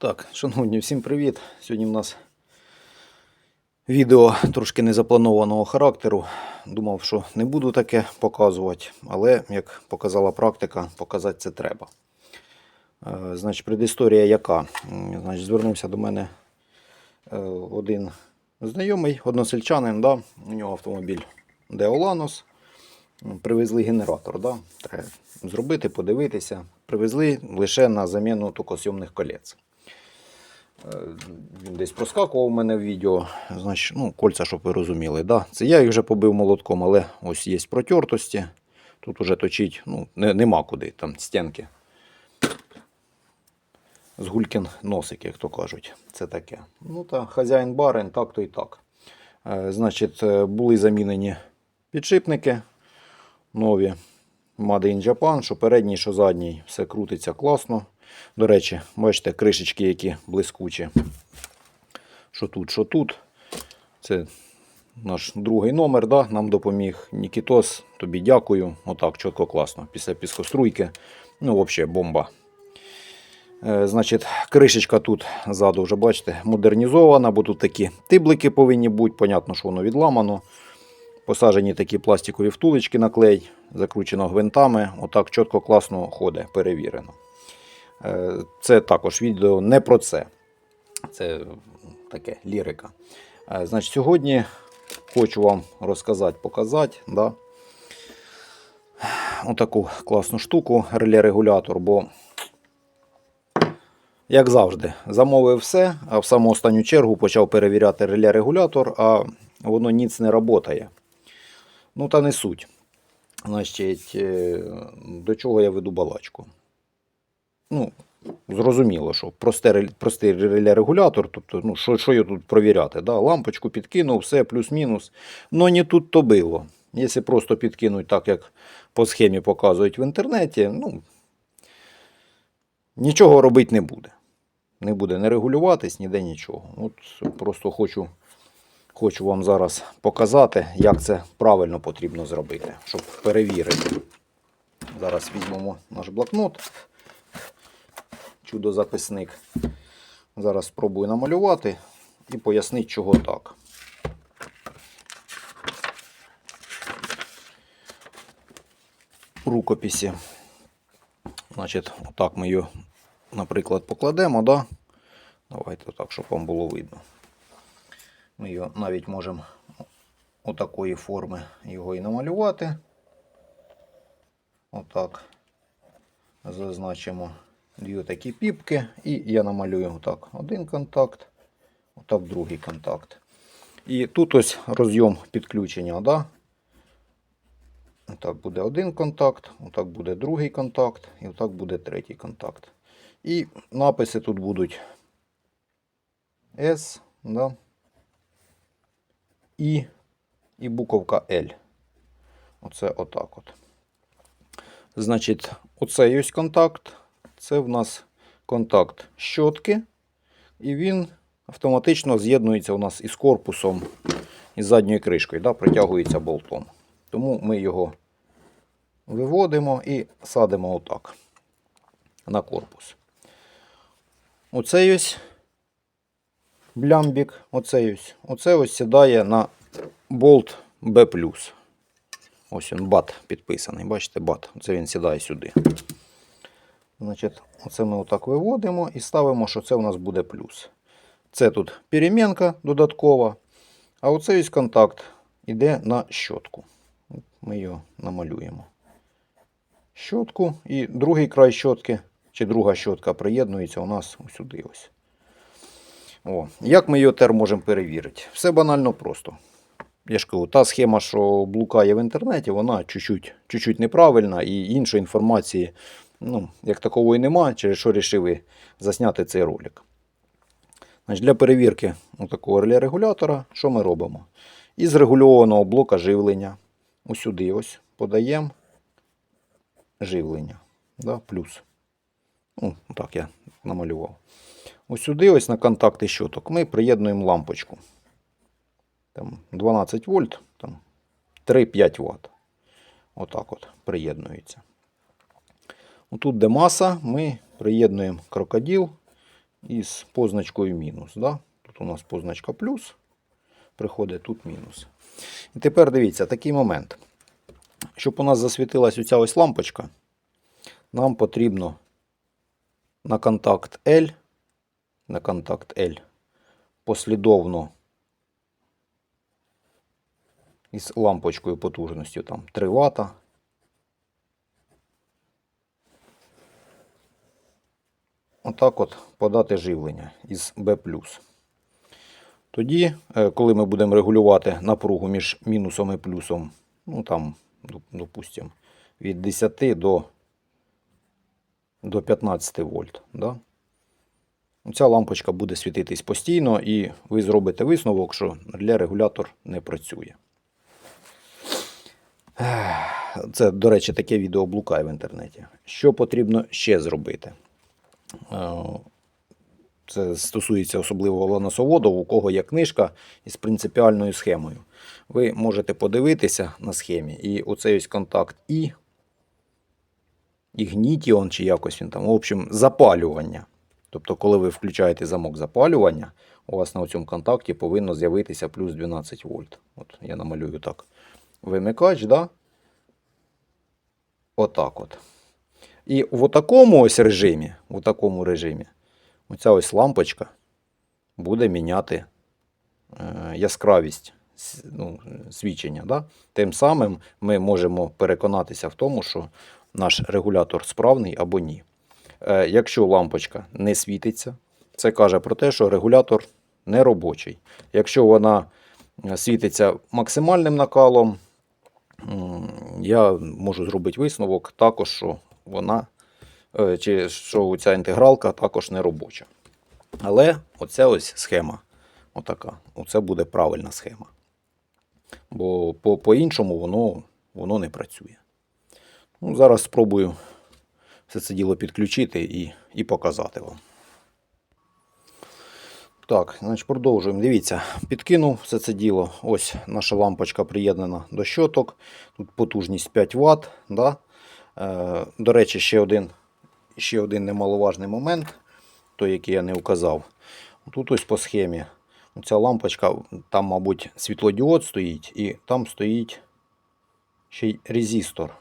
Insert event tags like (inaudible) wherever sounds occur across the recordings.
Так, шановні, всім привіт. Сьогодні в нас відео трошки незапланованого характеру. Думав, що не буду таке показувати, але, як показала практика, показати це треба. Е, Значить, предісторія яка? Значить, звернувся до мене е, один знайомий, односельчанин, да? у нього автомобіль Деоланос. Привезли генератор, да? треба зробити, подивитися. Привезли лише на заміну токосйомних колець. Е, Він десь проскакував у мене в відео. Значить, ну, кольця, щоб ви розуміли. Да? Це я їх вже побив молотком, але ось є протертості. Тут уже точить ну, не, нема куди, там стінки. Згулькін носик, як то кажуть. Це таке. Ну та хазяїн барин, так то і так. Е, Значить, е, були замінені підшипники нові. Made in Japan, що передній, що задній, все крутиться класно. До речі, бачите, кришечки, які блискучі. Що тут, що тут. Це наш другий номер, да? нам допоміг Нікітос. Тобі дякую. Отак, чітко класно. Після піскоструйки. Ну, взагалі, бомба. Е, Значить, кришечка тут ззаду вже бачите, модернізована, бо тут такі тиблики повинні бути. Понятно, що воно відламано. Посаджені такі пластикові втулечки на клей, закручено гвинтами. Отак чітко класно ходить, перевірено. Е, Це також відео не про це. Це таке лірика. Е, Значить, сьогодні хочу вам розказати, показати. Да? Отаку класну штуку, реле-регулятор, бо, як завжди, замовив все, а в саму останню чергу почав перевіряти реле-регулятор, а воно ніц не працює. Ну, та не суть. Значить, е, до чого я веду балачку? Ну, зрозуміло, що просте, простий реле-регулятор, тобто, ну, що, що його тут провіряти? Да? Лампочку підкинув, все, плюс-мінус. Ну, не тут то було. Якщо просто підкинуть так, як по схемі показують в інтернеті, ну, нічого робити не буде. Не буде не регулюватись, ніде нічого. От просто хочу Хочу вам зараз показати, як це правильно потрібно зробити, щоб перевірити. Зараз візьмемо наш блокнот, чудо-записник. Зараз спробую намалювати і пояснити, чого так. Рукописі. Значить, отак ми її, наприклад, покладемо. Да? Давайте так, щоб вам було видно. Ми його навіть можемо отакої форми його і намалювати. Отак. Зазначимо дві такі піпки. І я намалюю отак один контакт, отак другий контакт. І тут ось розйом підключення. Да? Отак буде один контакт, отак буде другий контакт, і отак буде третій контакт. І написи тут будуть S, да? І, і буковка L. Оце отак от. Значить, оце є контакт. Це в нас контакт щотки. І він автоматично з'єднується у нас із корпусом, із задньою кришкою, да, притягується болтом. Тому ми його виводимо і садимо отак на корпус. Оце ось блямбік, оцей ось. Оце ось сідає на болт B+. Ось він бат підписаний. Бачите, бат. Це він сідає сюди. Значить, оце ми отак виводимо і ставимо, що це у нас буде плюс. Це тут перемінка додаткова. А оцей ось контакт йде на щотку. Ми його намалюємо. Щотку і другий край щотки, чи друга щотка приєднується у нас сюди ось. О, як ми його тепер можемо перевірити? Все банально просто. Я ж кажу, та схема, що блукає в інтернеті, вона чуть-чуть, чуть-чуть неправильна і іншої інформації, ну, як такової нема, через що вирішили засняти цей ролик. Значить, для перевірки такого реле-регулятора, що ми робимо? Із регульованого блока живлення усюди ось подаємо живлення. Да, плюс. Ну, так я намалював. Ось сюди, ось на контакти щоток, ми приєднуємо лампочку. Там 12 вольт, там 3-5 Вт. Отак от приєднується. Тут, де маса, ми приєднуємо крокодил із позначкою мінус. Да? Тут у нас позначка плюс, приходить тут мінус. І тепер дивіться, такий момент. Щоб у нас засвітилась оця ось лампочка, нам потрібно на контакт L, на контакт L послідовно із лампочкою потужністю там 3 Вт. Отак от подати живлення із B. Тоді, е, коли ми будемо регулювати напругу між мінусом і плюсом, ну там, доп- допустимо, від 10 до, до 15 вольт, да? ця лампочка буде світитись постійно, і ви зробите висновок, що для регулятор не працює. Це, до речі, таке відео блукає в інтернеті. Що потрібно ще зробити? Е, Це стосується особливо волоносоводів, у кого є книжка із принципіальною схемою. Ви можете подивитися на схемі, і оцей ось контакт І, ігнітіон, чи якось він там, в общем, запалювання. Тобто, коли ви включаєте замок запалювання, у вас на цьому контакті повинно з'явитися плюс 12 вольт. От я намалюю так. Вимикач, да? Отак от. І в такому ось режимі, в такому режимі, оця ось лампочка буде міняти е, яскравість ну, свічення. Да? Тим самим ми можемо переконатися в тому, що наш регулятор справний або ні. Е, якщо лампочка не світиться, це каже про те, що регулятор не робочий. Якщо вона е, світиться максимальним накалом, я можу зробити висновок також, що вона е, чи що ця інтегралка також не робоча. Але оця ось схема, отака, оце буде правильна схема. Бо по- по-іншому воно, воно не працює. Ну, зараз спробую все це діло підключити і, і показати вам. Так, значить продовжуємо. Дивіться, підкинув все це діло. Ось наша лампочка приєднана до щоток. Тут потужність 5 Вт. Да? Е, до речі, ще один, ще один немаловажний момент, той, який я не указав. Тут ось по схемі. Ця лампочка, там, мабуть, світлодіод стоїть, і там стоїть ще й резистор.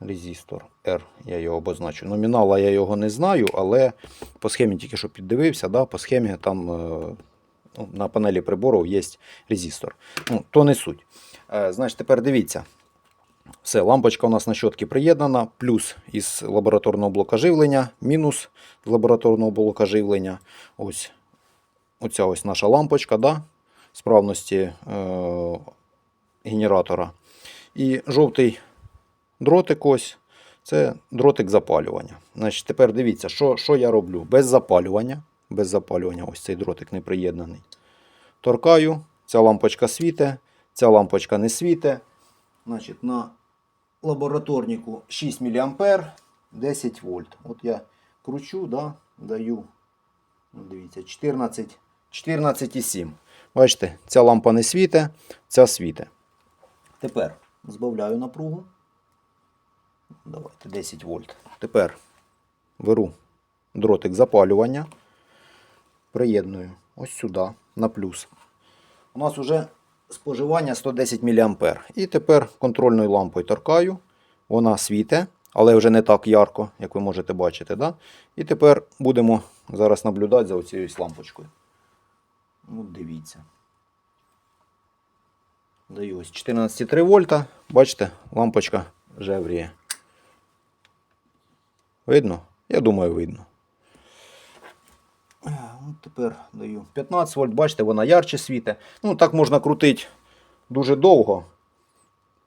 Резистор R, я його обозначу. Номінала я його не знаю, але по схемі тільки що піддивився, да, по схемі там е, ну, на панелі приборів є резистор. Ну, то не суть. Е, значить, тепер дивіться. Все, лампочка у нас на щотки приєднана, плюс із лабораторного блока живлення, мінус з лабораторного блока живлення. Ось оця ось наша лампочка да, справності е, генератора. І жовтий дротик ось. Це дротик запалювання. Значить, тепер дивіться, що, що я роблю. Без запалювання. Без запалювання, ось цей дротик не приєднаний. Торкаю, ця лампочка світе, ця лампочка не світе. Значить, на лабораторнику 6 мА 10 вольт. От я кручу, да, даю. ну, Дивіться, 14, 14,7. Бачите, ця лампа не світе, ця світе. Тепер збавляю напругу. Давайте 10 вольт. Тепер беру дротик запалювання, приєдную ось сюди на плюс. У нас вже споживання 110 мА. І тепер контрольною лампою торкаю. Вона світе, але вже не так ярко, як ви можете бачити. Да? І тепер будемо зараз наблюдати за оцією лампочкою. От дивіться. Даю ось 14,3 вольта. Бачите, лампочка жевріє. Видно? Я думаю, видно. Е, тепер даю 15 вольт, бачите, вона ярче світе. Ну, так можна крутити дуже довго,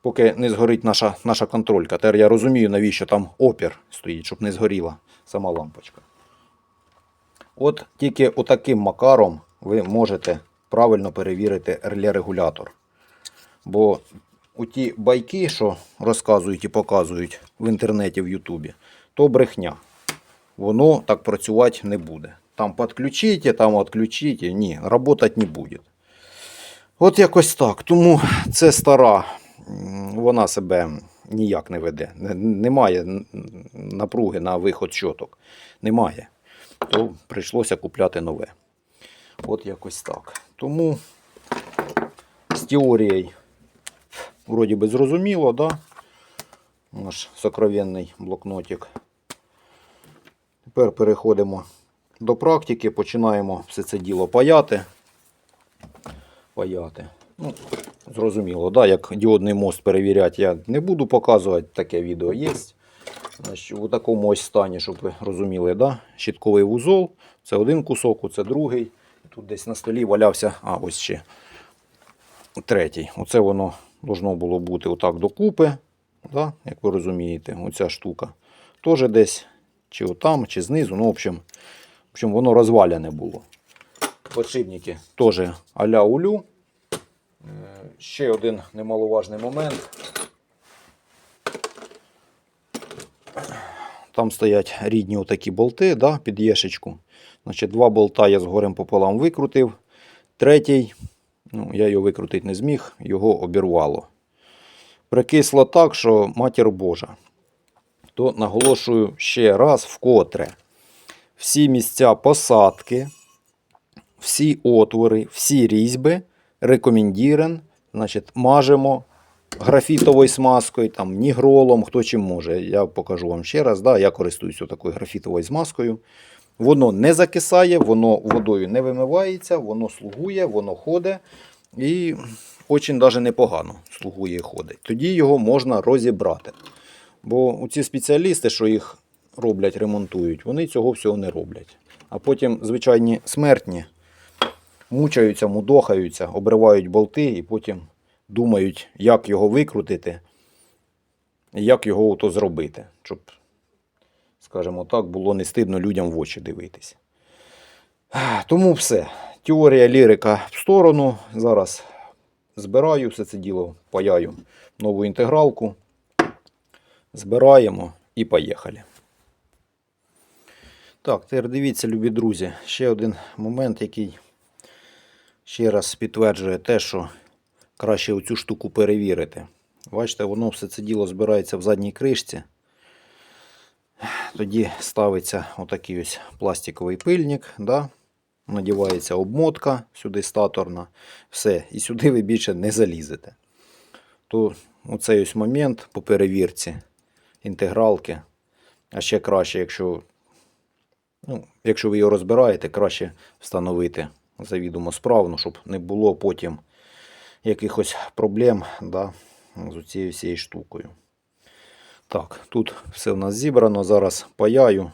поки не згорить наша, наша контролька. Тепер я розумію, навіщо там опір стоїть, щоб не згоріла сама лампочка. От тільки отаким макаром ви можете правильно перевірити реле-регулятор. Бо у ті байки, що розказують і показують в інтернеті, в Ютубі, то брехня. Воно так працювати не буде. Там підключите, там відключите. Ні, працювати не буде. От якось так. Тому це стара, вона себе ніяк не веде. Немає напруги на виход щоток. Немає. то прийшлося купляти нове. От якось так. Тому з теорією вроді би зрозуміло, да? Наш сокровенний блокнотик. Тепер переходимо до практики, починаємо все це діло паяти. Паяти. Ну, зрозуміло, да? як діодний мост перевіряти, я не буду показувати, таке відео є. У такому ось стані, щоб ви розуміли, да? щітковий вузол. Це один кусок, це другий. Тут десь на столі валявся, а ось ще третій. Оце воно должно було бути отак докупи, да? як ви розумієте, оця штука. Теж десь чи отам, чи знизу. Ну, в общем, в общем воно розваляне було. Подшипники теж аля улю. Е, Ще один немаловажний момент. Там стоять рідні отакі болти да, під єшечку. Значить, два болта я згорем пополам викрутив. Третій, ну, я його викрутити не зміг, його обірвало. Прикисло так, що матір Божа. То наголошую ще раз вкотре. Всі місця посадки, всі отвори, всі різьби рекомендірен. Значить, мажемо графітовою смазкою, там, нігролом, хто чим може. Я покажу вам ще раз. Да, я користуюся такою графітовою смазкою. Воно не закисає, воно водою не вимивається, воно слугує, воно ходить і дуже навіть непогано слугує і ходить. Тоді його можна розібрати. Бо ці спеціалісти, що їх роблять, ремонтують, вони цього всього не роблять. А потім звичайні смертні мучаються, мудохаються, обривають болти і потім думають, як його викрутити, як його ото зробити, щоб, скажімо так, було не стидно людям в очі дивитися. Тому все. Теорія лірика в сторону. Зараз збираю все це діло, паяю нову інтегралку. Збираємо і поїхали. Так, тепер дивіться, любі друзі, ще один момент, який ще раз підтверджує те, що краще оцю штуку перевірити. Бачите, воно все це діло збирається в задній кришці. Тоді ставиться отакий ось пластиковий пильник, да? надівається обмотка сюди статорна, все, і сюди ви більше не залізете. То оцей ось момент по перевірці інтегралки, а ще краще, якщо, ну, якщо ви його розбираєте, краще встановити завідомо справно, щоб не було потім якихось проблем да, з цією всією штукою. Так, тут все в нас зібрано. Зараз паяю.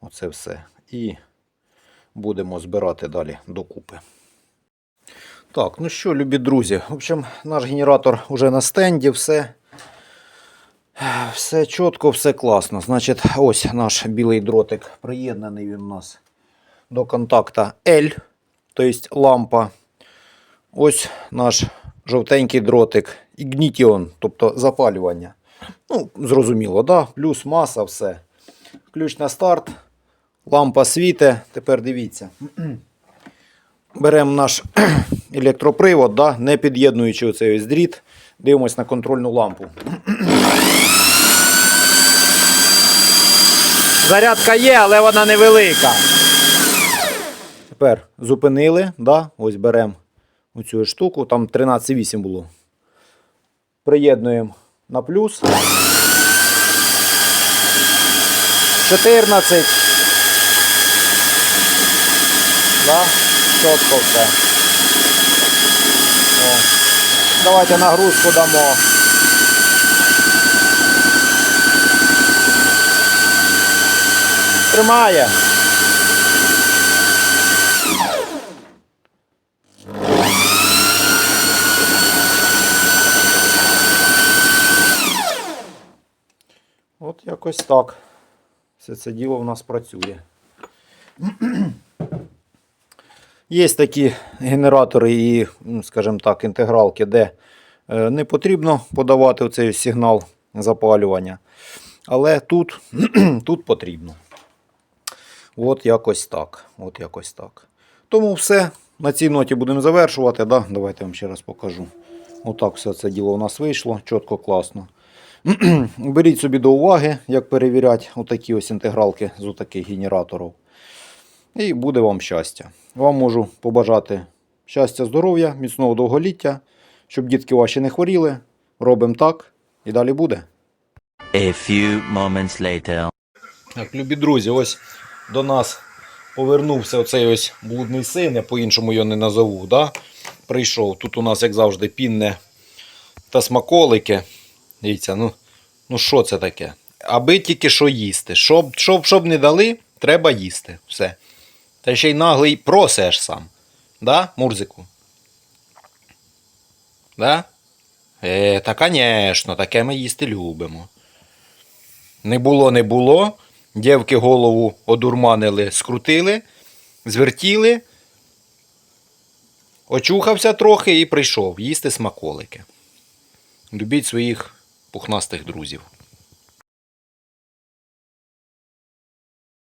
Оце все. І будемо збирати далі докупи. Так, ну що, любі друзі, в общем, наш генератор вже на стенді, все. Все чітко, все класно. Значить, ось наш білий дротик приєднаний він у нас до контакта L, тобто лампа. Ось наш жовтенький дротик Ignition, тобто запалювання. Ну, зрозуміло, да? плюс маса, все. Ключ на старт, лампа світе. Тепер дивіться. (clears throat) Беремо наш (clears throat) електропривод, да? не під'єднуючи оцей ось дріт. Дивимось на контрольну лампу. (clears throat) Зарядка є, але вона невелика. Тепер зупинили, да? ось беремо оцю штуку, там 13,8 було. Приєднуємо на плюс. 14. Да? Чітко все. О. Давайте нагрузку дамо. Тримає. От якось так. Все це діло в нас працює. (clears throat) Є такі генератори і, ну, скажімо так, інтегралки, де е, не потрібно подавати цей сигнал запалювання. Але тут, (clears throat) тут потрібно. От якось так. От якось так. Тому все. На цій ноті будемо завершувати. Да? Давайте я вам ще раз покажу. Отак все це діло у нас вийшло. Чітко, класно. (clears throat) Беріть собі до уваги, як перевіряти отакі ось інтегралки з отаких генераторів. І буде вам щастя. Вам можу побажати щастя, здоров'я, міцного довголіття, щоб дітки ваші не хворіли. Робимо так і далі буде. A few moments later. Так, любі друзі, ось до нас повернувся оцей ось блудний син, я по-іншому його не назову. Да? Прийшов. Тут у нас, як завжди, пінне та смаколики. Дивіться, ну, ну що це таке? Аби тільки що їсти. Щоб, щоб, щоб не дали, треба їсти. Все. Та ще й наглий просиш сам. Да, Мурзику? Да? Е, та, звісно, таке ми їсти любимо. Не було, не було. Дівки голову одурманили, скрутили, звертіли, очухався трохи і прийшов їсти смаколики. Любіть своїх пухнастих друзів.